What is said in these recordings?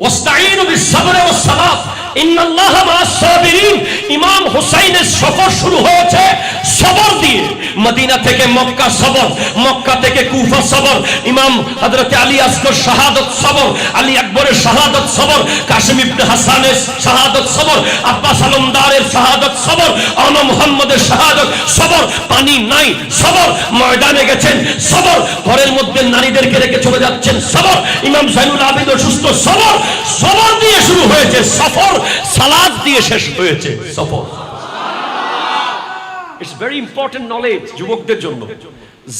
ওয়াস্তাইনু বিস-সাবরি ওয়াস-সালাত ইন্নাল্লাহা মা'আস-সাবিরিন ইমাম হুসাইনের সফর শুরু হয়েছে সবর দিয়ে। মদিনা থেকে মক্কা সবর, মক্কা থেকে কুফা সবর, ইমাম হযরত আলী আসগর শাহাদাত সবর, আলী আকবরের শাহাদাত সবর, কাসিম ইবনে হাসানের শাহাদাত সবর, আব্বাস আলমদারের শাহাদাত সবর আনা মুহাম্মদের শাহাদাত সবর, পানি নাই, সবর, ময়দানে গেছেন, সবর, ঘরের মধ্যে নারীদেরকে রেখে চলে যাচ্ছেন, সবর, ইমাম জাইনুল আবিদ অসুস্থ, সবর সবর দিয়ে শুরু হয়েছে, সফর, সালাদ দিয়ে শেষ হয়েছে। সফর ইটস ভেরি ইম্পর্টেন্ট নলেজ যুবকদের জন্য।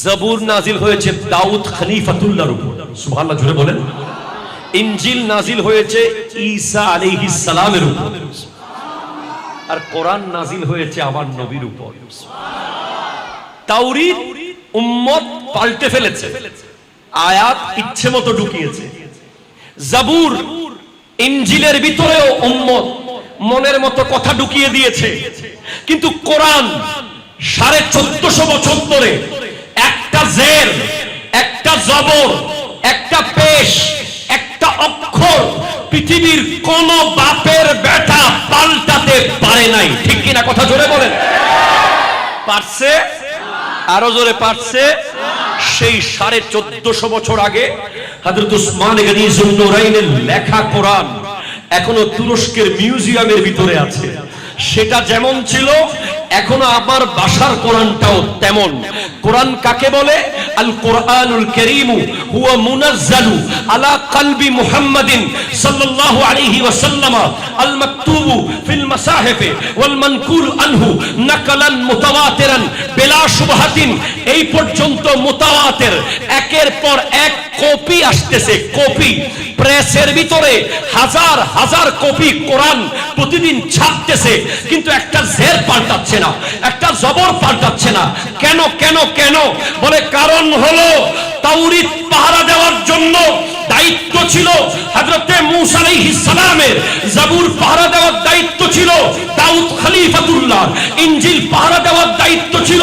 জাবুর নাজিল হয়েছে দাউদ উপর। সুবহানাল্লাহ জুড়ে বলেন। ইনজিল নাজিল হয়েছে ঈসা সালামের উপর। আর কোরআন নাজিল হয়েছে আমার নবীর উপর। উম্মত পাল্টে ফেলেছে। আয়াত ইচ্ছে মতো ঢুকিয়েছে। জাবুর ইনজিলের ভিতরেও উম্মত মনের মতো কথা ঢুকিয়ে দিয়েছে। কিন্তু কোরআন সাড়ে চোদ্দশো বছর ধরে একটা জের, একটা জবর, একটা পেশ, একটা অক্ষর পৃথিবীর কোন বাপের বেটা পাল্টাতে পারে নাই। ঠিক কিনা কথা জোরে বলেন? পারছে? আরও জোরে পারছে? সেই সাড়ে চোদ্দশো বছর আগে হাজরত উসমান গনি জুন্নুরাইনের লেখা কোরআন এখনও তুরস্কের মিউজিয়ামের ভিতরে আছে। সেটা যেমন ছিল, এখনও আমার বাসার কোরআনটাও তেমন। কোরআন কাকে বলে? আল কোরআনুল করিমু হুয়া মুনাজ্জালু আলা কলবি মুহাম্মাদিন সাল্লাল্লাহু আলাইহি ওয়াসাল্লাম আল মাকতুবু ফিল মাসাহিফে ওয়াল মানকুল আনহু নাকলান মুতাওয়াতিরান বিলা শুবহাতিন। এই পর্যন্ত মুতাওয়াতির একের পর এক কপি আসতেছে, কপি। প্রেসের ভিতরে হাজার হাজার কপি কোরআন প্রতিদিন ছাপতেছে, কিন্তু একটা জের পাল্টাচ্ছে না, একটা জবর পাল্টাচ্ছে না। কেন কেন কেন? বলে, কারণ হলো তাওরিত পাহারা দেওয়ার জন্য দায়িত্ব ছিল হযরতে মূসা আলাইহিস সালামের। জাবুর পাহারা দেওয়ার দায়িত্ব ছিল দাউদ খলিফাতুল্লাহ। ইনজিল পাহারা দেওয়ার দায়িত্ব ছিল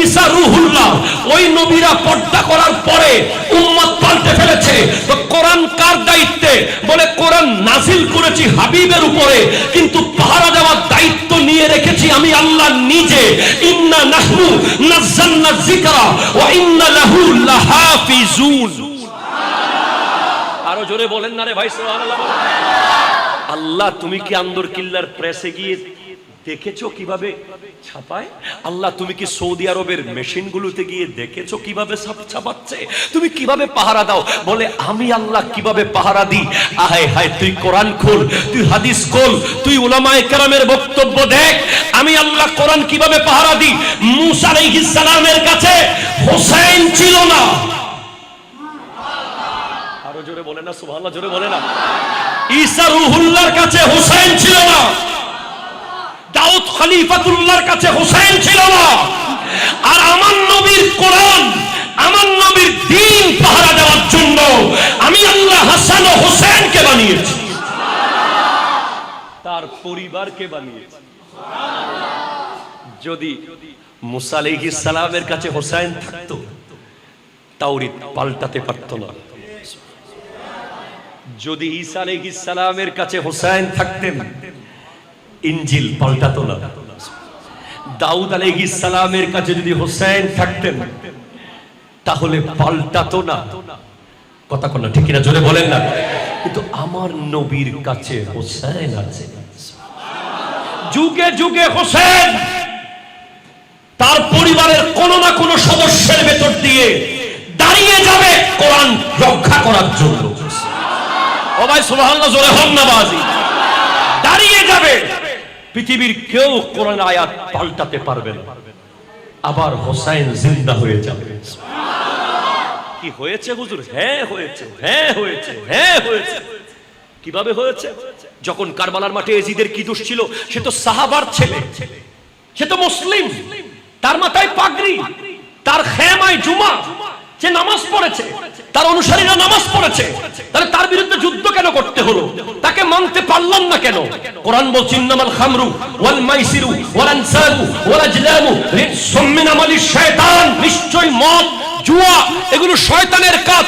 ঈসা রূহুল্লাহ। ওই নবীরা পর্দা করার পরে উম্মত পাল্টে ফেলেছে। তো কোরআন কার দায়িত্বে? বলে, কোরআন নাজিল করেছি হাবিবের উপরে, কিন্তু পাহারা দেওয়ার দায়িত্ব নিয়ে রেখেছি আমি আল্লাহ নিজে। ইন্না নাহনু নাযালনা যিকরা ওয়া ইন্না লাহু লাহাফিজুন। আরও জোরে বলেন না রে ভাই, সুবহানাল্লাহ। আল্লাহ, তুমি কি আন্দর কিল্লার প্রেসে গিয়ে দেখেছ কীভাবে ছাপায়? আল্লাহ, তুমি কি সৌদি আরবের মেশিনগুলোতে গিয়ে দেখেছ কীভাবে ছাপাচ্ছে? তুমি কীভাবে পাহারা দাও? বলে, আমি আল্লাহ কীভাবে পাহারা দিই? আহায় হায়, তুই কোরআন খোল, তুই হাদিস খোল, তুই উলামায়ে কেরামের বক্তব্য দেখ। আমি আল্লাহ কোরআন কীভাবে পাহারা দিই? মুসা আলাইহিস সালামের কাছে হোসেন ছিল না। আরও জোরে বলে না, সুবহানাল্লাহ, জোরে বলে না। ঈসা রুহুল্লাহর কাছে হোসেন ছিল না। দাউদ খলিফাতুল্লাহর কাছে হোসেন ছিল না। আর আমার নবীর কোরআন, আমার নবীর দিন পাহারা দেওয়ার জন্য আমি আল্লাহ হাসান ও হোসেনকে বানিয়েছি। তার পরিবারকে বানিয়েছি। যদি মুসা আলাইহিস সালামের কাছে হোসেন থাকতো তাওরিত পাল্টাতে পারতো না। যদি ঈসা আলাইহিস সালামের কাছে হোসেন থাকতেন ইনজিল পাল্টাতো না। দাউদ সালামের কাছে যদি হোসেন থাকতেন, তাহলে পাল্টাতো না। কথা কোন ঠিক কিনা? জোরে বলেন না। কিন্তু আমার নবীর কাছে হোসেন আছে। যুগে যুগে হোসেন তার পরিবারের কোন না কোন সদস্যের ভেতর দিয়ে দাঁড়িয়ে যাবে কোরআন রক্ষা করার জন্য। ও ভাই, সুবহানাল্লাহ, জোরে হন না বাজি। দাঁড়িয়ে যাবে। পৃথিবীর কেউ কোরআন আয়াত পাল্টাতে পারবে না। আবার হোসাইন জিন্দা হয়ে যাবে। কি হয়েছে হুজুর? হ্যাঁ হয়েছে। হ্যাঁ হয়েছে। হ্যাঁ হয়েছে। কীভাবে হয়েছে? যখন কারবালার মাঠে এজিদের কি দোষ ছিল? সে তো সাহাবার ছেলে। সে তো মুসলিম। তার মাথায় পাগড়ি। তার খেমায় জুমা। সে নামাজ পড়েছে। তার অনুসারীরা নামাজ পড়েছে। করতে হলো। তাকে মানতে পারলাম না কেন? কোরআন খামরু ওয়াল মাইসিরু ওয়াল আনসাবু ওয়াল আজলামু শায়তান। নিশ্চয় মদ, জুয়া, এগুলো শয়তানের কাজ।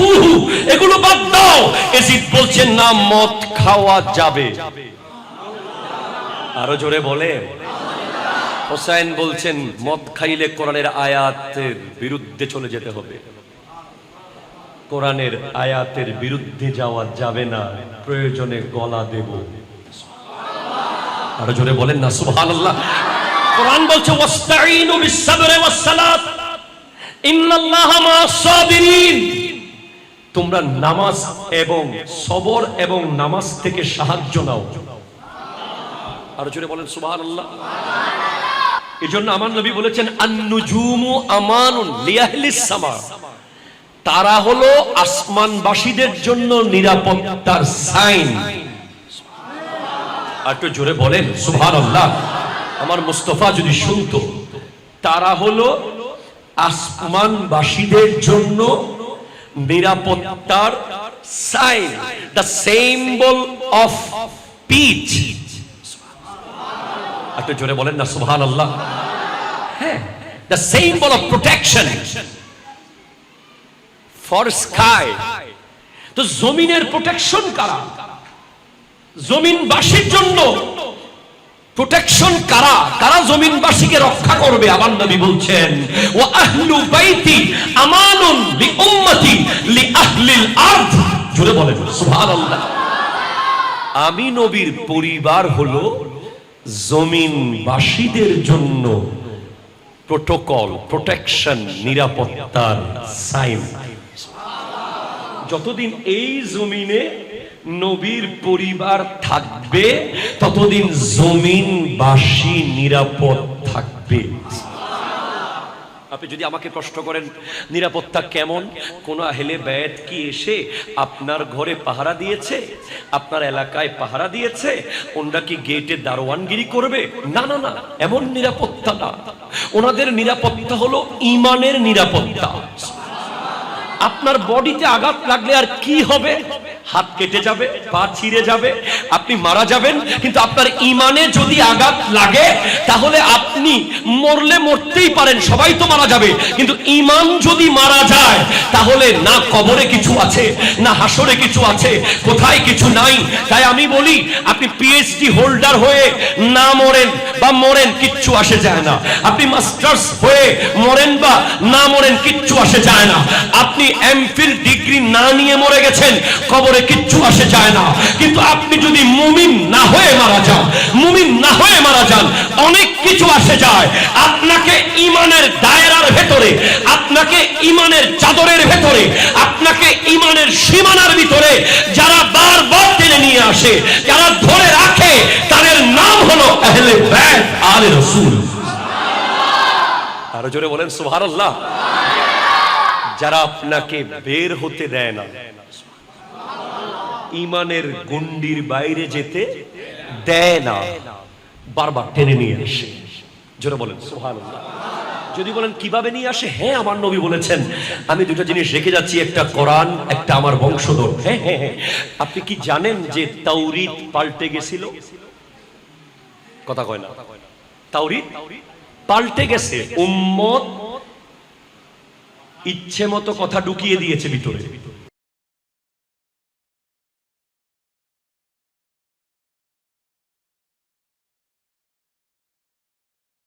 বুহু এগুলো বাদ দাও। এজিদ বলছেন না, মদ খাওয়া যাবে। আরও জোরে বলে। হোসাইন বলছেন, মদ খাইলে কোরআনের আয়াতের বিরুদ্ধে চলে যেতে হবে। কোরআনের আয়াতের বিরুদ্ধে যাওয়া যাবে না। প্রয়োজনে গলা দেব। আরও জোরে বলেন না, সুবহানাল্লাহ। কোরআন বলছে তোমরা নামাজ এবং সবর এবং নামাজ থেকে সাহায্য নাও। আরও জোরে বলেন এই জন্য আমার নবী বলেছেন, আন্নুজুমু আমানুন লিয়াহলিস সামা তারা হলো আসমানবাসীদের জন্য নিরাপত্তার সাইন। আর একটু জোরে বলেন, সুবহানাল্লাহ। আমার মুস্তফা যদি শুনতো, তারা হলো আসমানবাসীদের জন্য নিরাপত্তার sign the symbol of peace একটু জোরে বলেন না সুবহান আল্লাহ হ্যাঁ the symbol of protection for sky. তো জমিনের প্রোটেকশন কারা? জমিনবাসীর জন্য প্রোটেকশন কারা? কারা জমিনবাসীকে রক্ষা করবে? আমার নবী বলছেন, ও আহলু বাইতি আমানুন লি উম্মতি লি আহলিল আরদ। জোরে বলেন, সুবহানাল্লাহ। আমি নবীর পরিবার হলো জমিনবাসীদের জন্য প্রোটোকল প্রোটেকশন নিরাপত্তার সাইন যতদিন এই জমিনে নবীর পরিবার থাকবে, ততদিন জমিনবাসী নিরাপদ থাকবে। আপনি যদি আমাকে কষ্ট করেন, নিরাপত্তা কেমন? কোন আহেলে ব্যয় কি এসে আপনার ঘরে পাহারা দিয়েছে? আপনার এলাকায় পাহারা দিয়েছে? ওনরা কি গেটে দারোয়ানগিরি করবে? না না না, এমন নিরাপত্তা না। ওনাদের নিরাপত্তা হলো ইমানের নিরাপত্তা। আপনার বডিতে আঘাত লাগলে আর কি হবে? হাত কেটে যাবে পা ছিঁড়ে যাবে আপনি মারা যাবেন, কিন্তু আপনার ইমানে যদি আঘাত লাগে, তাহলে আপনি মরলে মরতেই পারেন, সবাই তো মারা যাবে। কিন্তু ইমান যদি মারা যায়, তাহলে না কবরে কিছু আছে, না হাসরে কিছু আছে, কোথায় কিছু নাই। তাই আমি বলি, আপনি পিএইচডি হোল্ডার হয়ে না মরেন বা মরেন, কিচ্ছু আসে যায় না। আপনি মাস্টার্স হয়ে মরেন বা না মরেন, কিচ্ছু আসে যায় না। আপনি এমফিল ডিগ্রি না নিয়ে মরে গেছেন, কবরে কিচ্ছু আসে যায় না। কিন্তু আপনি যদি মুমিন না হয়ে মারা যান, মুমিন না হয়ে মারা যান, অনেক কিছু আসে যায়। আপনাকে ইমানের দায়রার ভেতরে, আপনাকে ইমানের চাদরের ভেতরে, আপনাকে ইমানের সীমানার ভিতরে যারা বারবার টেনে নিয়ে আসে, যারা ধরে রাখে, তাদের নাম হলো আহলে ব্যাট আলে রসুল। আরও জোরে বলেন, সুবহানাল্লাহ। যারা আপনাকে বের হতে দেয় না ইমানের গন্ডির বাইরে যেতে দেয় না। বারবার টেনে নিয়ে আসে। জোরে বলেন, সুবহানাল্লাহ। যদি বলেন, কীভাবে নিয়ে আসে? হ্যাঁ আমার নবী বলেছেন, আমি দুটো জিনিস রেখে যাচ্ছি, একটা কোরআন, একটা আমার বংশধর। হ্যাঁ হ্যাঁ হ্যাঁ। আপনি কি জানেন যে তাওরিত পাল্টে গেছিল? কথা কয় না। তাওরিত পাল্টে গেছে। উম্মত ইচ্ছে মতো কথা ঢুকিয়ে দিয়েছে ভিতরে।